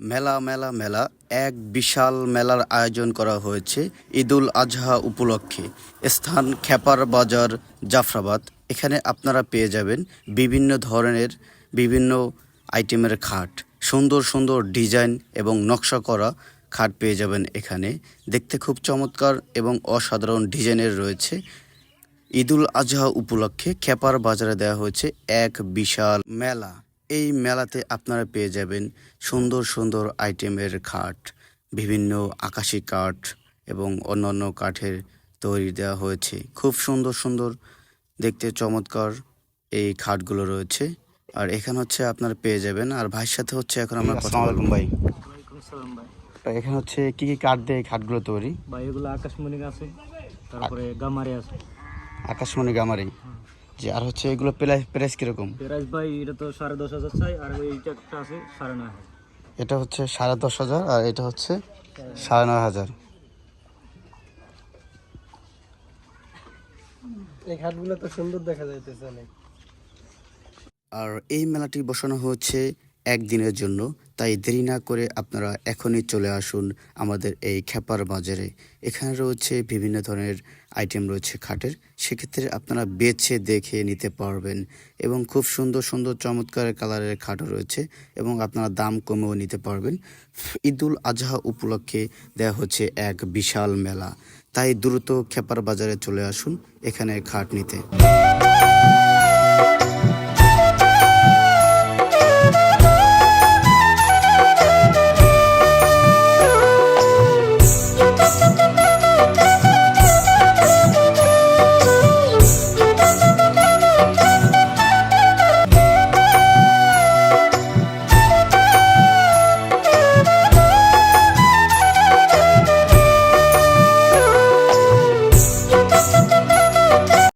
মেলা মেলা মেলা, এক বিশাল মেলার আয়োজন করা হয়েছে ঈদুল আজহা উপলক্ষে। স্থান খেপার বাজার, জাফরাবাদ। এখানে আপনারা পেয়ে যাবেন বিভিন্ন ধরনের, বিভিন্ন আইটেমের খাট। সুন্দর সুন্দর ডিজাইন এবং নকশা করা খাট পেয়ে যাবেন এখানে। দেখতে খুব চমৎকার এবং অসাধারণ ডিজাইনের রয়েছে। ঈদুল আজহা উপলক্ষে খেপার বাজারে দেওয়া হয়েছে এক বিশাল মেলা। এই মেলাতে আপনারা পেয়ে যাবেন সুন্দর সুন্দর আইটেমের খাট বিভিন্ন আকাশি কাঠ এবং অন্যান্য কাঠের তৈরি দেওয়া হয়েছে। খুব সুন্দর সুন্দর দেখতে চমৎকার এই খাটগুলো রয়েছে। আর এখানে হচ্ছে আপনারা পেয়ে যাবেন। আর ভাইয়ের সাথে হচ্ছে এখন আমরা কথা বলব ভাই। এখানে হচ্ছে কি কি কাঠ দিয়ে খাটগুলো তৈরি? ভাই। এগুলো আকাশমণি আছে তারপরে গামারি আছে। আকাশমণি গামারি। যে আর হচ্ছে এগুলো প্রাইস প্রাইস কীরকম? প্রাইস ভাই এটা তো সাড়ে দশ হাজার চাই আর এইটা একটা আছে সাড়ে নয় হাজার। এটা হচ্ছে সাড়ে দশ হাজার আর এটা হচ্ছে সাড়ে নয় হাজার। এই ঘাটগুলো তো সুন্দর দেখা যাইতেছে অনেক। আর এই মেলাটি বসানো হচ্ছে একদিনের জন্য। তাই দেরি না করে আপনারা এখনই চলে আসুন আমাদের এই খেপার বাজারে। এখানে রয়েছে বিভিন্ন ধরনের আইটেম রয়েছে খাটের। সেক্ষেত্রে আপনারা বেছে দেখে নিতে পারবেন এবং খুব সুন্দর সুন্দর, চমৎকার কালারের খাটও রয়েছে এবং আপনারা দাম কমেও নিতে পারবেন। ঈদুল আজহা উপলক্ষে দেওয়া হচ্ছে এক বিশাল মেলা। তাই দ্রুত খেপার বাজারে চলে আসুন এখানে খাট নিতে।